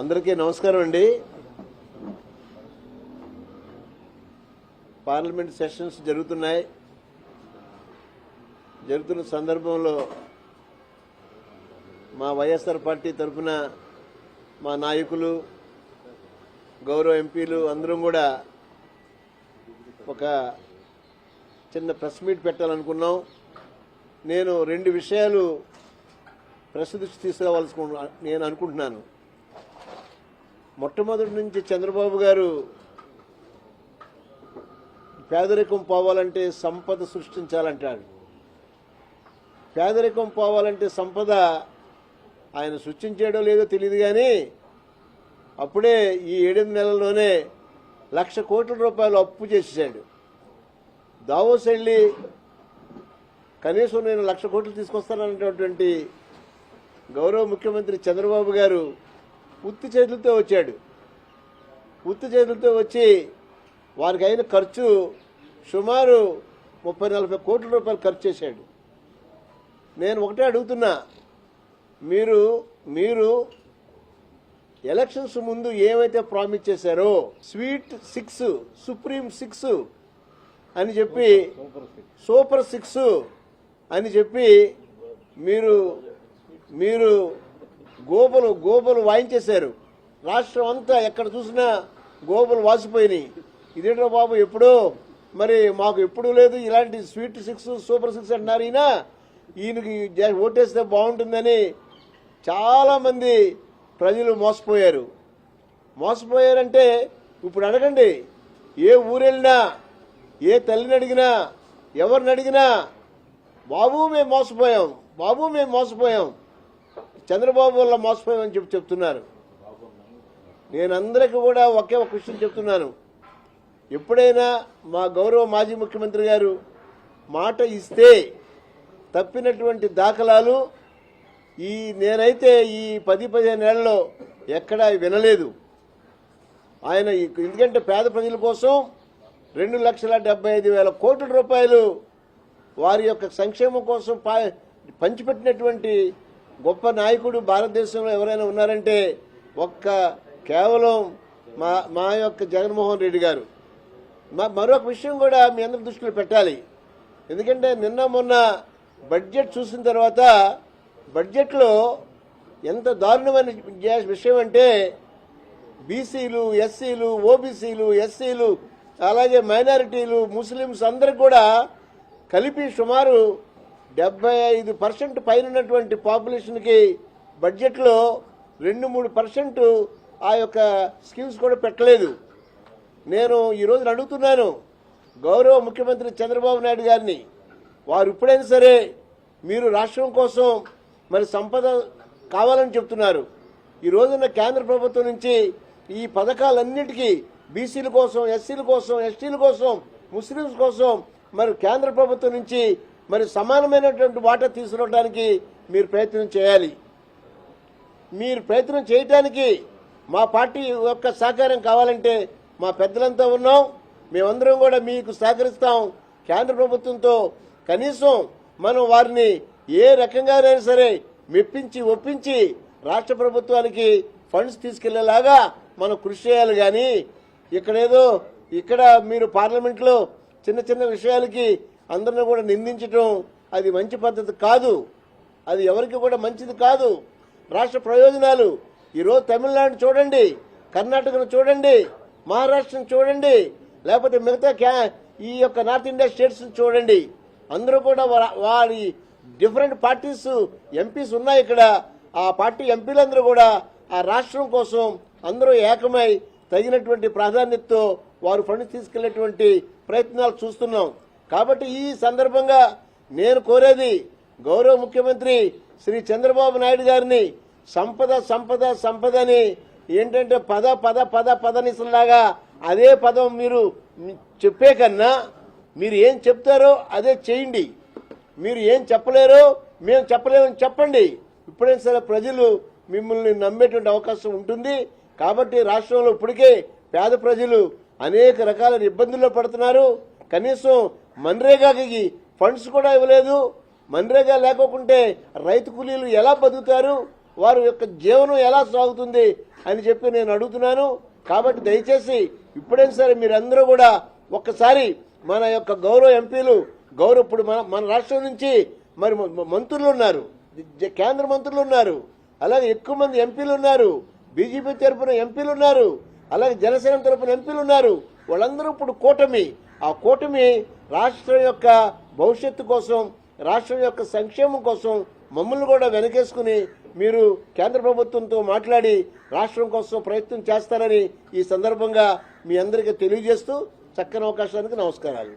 అందరికీ నమస్కారం అండి. పార్లమెంట్ సెషన్స్ జరుగుతున్నాయి. జరుగుతున్న సందర్భంలో మా వైఎస్ఆర్ పార్టీ తరఫున మా నాయకులు గౌరవ ఎంపీలు అందరం కూడా ఒక చిన్న ప్రెస్ మీట్ పెట్టాలనుకున్నాం. నేను రెండు విషయాలు ప్రసిద్ధి తీసుకోవాల్సుకు నేను అనుకుంటున్నాను. మొట్టమొదటి నుంచి చంద్రబాబు గారు పేదరికం పోవాలంటే సంపద సృష్టించాలంటాడు. పేదరికం పోవాలంటే సంపద ఆయన సృష్టించాడో లేదో తెలియదు కానీ అప్పుడే ఈ ఏడెనిమిది నెలల్లోనే లక్ష కోట్ల రూపాయలు అప్పు చేసేసాడు దావోస్ వెళ్ళి కనీసం నేను లక్ష కోట్లు తీసుకొస్తానన్నటువంటి గౌరవ ముఖ్యమంత్రి చంద్రబాబు గారు ఉత్తి చేతులతో వచ్చాడు. ఉత్తి చేతులతో వచ్చి వారికి అయిన ఖర్చు సుమారు ముప్పై నలభై కోట్ల రూపాయలు ఖర్చు చేశాడు. నేను ఒకటే అడుగుతున్నా మీరు మీరు ఎలక్షన్స్ ముందు ఏమైతే ప్రామిస్ చేశారో స్వీట్ సిక్స్ సుప్రీం సిక్స్ అని చెప్పి సూపర్ సిక్స్ అని చెప్పి మీరు మీరు గోపులు గోపులు వాయించేశారు. రాష్ట్రం అంతా ఎక్కడ చూసినా గోపులు వాసిపోయినాయి. ఇదేంటో బాబు ఎప్పుడో? మరి మాకు ఎప్పుడూ లేదు ఇలాంటి స్వీట్ సిక్స్ సూపర్ సిక్స్ అంటున్నారు ఈయన. ఈయనకి జ- ఓటేస్తే బాగుంటుందని చాలామంది ప్రజలు మోసపోయారు. మోసపోయారంటే ఇప్పుడు అడగండి. ఏ ఊరెళ్ళినా ఏ తల్లిని అడిగినా ఎవరిని అడిగినా బాబు మేము మోసపోయాం బాబు మేము మోసపోయాం. చంద్రబాబు వల్ల మోసపోయామని చెప్పి చెప్తున్నారు. నేను అందరికీ కూడా ఒకే ఒక విషయం చెప్తున్నాను. ఎప్పుడైనా మా గౌరవ మాజీ ముఖ్యమంత్రి గారు మాట ఇస్తే తప్పినటువంటి దాఖలాలు ఈ నేనైతే ఈ పది పదిహేను ఏళ్ళలో ఎక్కడా వినలేదు. ఆయన ఎందుకంటే పేద ప్రజల కోసం రెండు లక్షల డెబ్బై ఐదు వేల కోట్ల రూపాయలు వారి యొక్క సంక్షేమం కోసం పంచిపెట్టినటువంటి గొప్ప నాయకుడు భారతదేశంలో ఎవరైనా ఉన్నారంటే ఒక్క కేవలం మా మా యొక్క జగన్మోహన్ రెడ్డి గారు. మా మరొక విషయం కూడా మీ అందరి దృష్టిలో పెట్టాలి. ఎందుకంటే నిన్న మొన్న బడ్జెట్ చూసిన తర్వాత బడ్జెట్లో ఎంత దారుణమైన విషయం అంటే బీసీలు ఎస్సీలు ఓబీసీలు ఎస్సీలు అలాగే మైనారిటీలు ముస్లిమ్స్ అందరికి కూడా కలిపి సుమారు డెబ్బై ఐదు పర్సెంట్ పైన ఉన్నటువంటి పాపులేషన్కి బడ్జెట్లో రెండు మూడు పర్సెంట్ ఆ యొక్క స్కీమ్స్ కూడా పెట్టలేదు. నేను ఈ రోజున అడుగుతున్నాను గౌరవ ముఖ్యమంత్రి చంద్రబాబు నాయుడు గారిని వారు ఇప్పుడైనా సరే మీరు రాష్ట్రం కోసం మరి సంపద కావాలని చెప్తున్నారు. ఈ రోజున కేంద్ర ప్రభుత్వం నుంచి ఈ పథకాలన్నిటికీ బీసీల కోసం ఎస్సీల కోసం ఎస్టీల కోసం ముస్లింస్ కోసం మరి కేంద్ర ప్రభుత్వం నుంచి మరి సమానమైనటువంటి వాటా తీసుకురావడానికి మీరు ప్రయత్నం చేయాలి. మీరు ప్రయత్నం చేయటానికి మా పార్టీ యొక్క సహకారం కావాలంటే మా పెద్దలంతా ఉన్నాం. మేమందరం కూడా మీకు సహకరిస్తాం. కేంద్ర ప్రభుత్వంతో కనీసం మనం వారిని ఏ రకంగానైనా సరే మెప్పించి ఒప్పించి రాష్ట్ర ప్రభుత్వానికి ఫండ్స్ తీసుకెళ్ళేలాగా మనం కృషి చేయాలి. కానీ ఇక్కడేదో ఇక్కడ మీరు పార్లమెంట్లో చిన్న చిన్న విషయాలకి అందరిని కూడా నిందించటం అది మంచి పద్ధతి కాదు. అది ఎవరికి కూడా మంచిది కాదు. రాష్ట్ర ప్రయోజనాలు. ఈరోజు తమిళనాడు చూడండి కర్ణాటకను చూడండి మహారాష్ట్రను చూడండి లేకపోతే మిగతా క్యా ఈ యొక్క నార్త్ ఇండియా స్టేట్స్ని చూడండి. అందరూ కూడా వారి డిఫరెంట్ పార్టీస్ ఎంపీస్ ఉన్నాయి ఇక్కడ. ఆ పార్టీ ఎంపీలందరూ కూడా ఆ రాష్ట్రం కోసం అందరూ ఏకమై తగినటువంటి ప్రాధాన్యతతో వారు ఫండ్స్ తీసుకెళ్ళేటువంటి ప్రయత్నాలు చూస్తున్నాం. కాబట్టి ఈ సందర్భంగా నేను కోరేది గౌరవ ముఖ్యమంత్రి శ్రీ చంద్రబాబు నాయుడు గారిని సంపద సంపద సంపద అని ఏంటంటే పద పద పద పదనిసలాగా అదే పదం మీరు చెప్పే కన్నా మీరు ఏం చెప్తారో అదే చేయండి. మీరు ఏం చెప్పలేరో మేము చెప్పలేమని చెప్పండి. ఇప్పుడైనా సరే ప్రజలు మిమ్మల్ని నమ్మేటువంటి అవకాశం ఉంటుంది. కాబట్టి రాష్ట్రంలో ఇప్పటికే పేద ప్రజలు అనేక రకాల ఇబ్బందుల్లో పడుతున్నారు. కనీసం మన్రేగాకి ఫండ్స్ కూడా ఇవ్వలేదు. మన్రేగా లేకోకుంటే రైతు కూలీలు ఎలా బతుకుతారు? వారి యొక్క జీవనం ఎలా సాగుతుంది అని చెప్పి నేను అడుగుతున్నాను. కాబట్టి దయచేసి ఇప్పుడైనా సరే మీరందరూ కూడా ఒక్కసారి మన యొక్క గౌరవ ఎంపీలు గౌరవ ఇప్పుడు మన మన రాష్ట్రం నుంచి మరి మంత్రులు ఉన్నారు. కేంద్ర మంత్రులు ఉన్నారు. అలాగే ఎక్కువ మంది ఎంపీలు ఉన్నారు. బీజేపీ తరపున ఎంపీలు ఉన్నారు. అలాగే జనసేన తరపున ఎంపీలు ఉన్నారు. వాళ్ళందరూ ఇప్పుడు కూటమి. ఆ కూటమి రాష్ట్రం యొక్క భవిష్యత్తు కోసం రాష్ట్రం యొక్క సంక్షేమం కోసం మమ్మల్ని కూడా వెనకేసుకుని మీరు కేంద్ర ప్రభుత్వంతో మాట్లాడి రాష్ట్రం కోసం ప్రయత్నం చేస్తారని ఈ సందర్భంగా మీ అందరికీ తెలియజేస్తూ చక్కని అవకాశానికి నమస్కారాలు.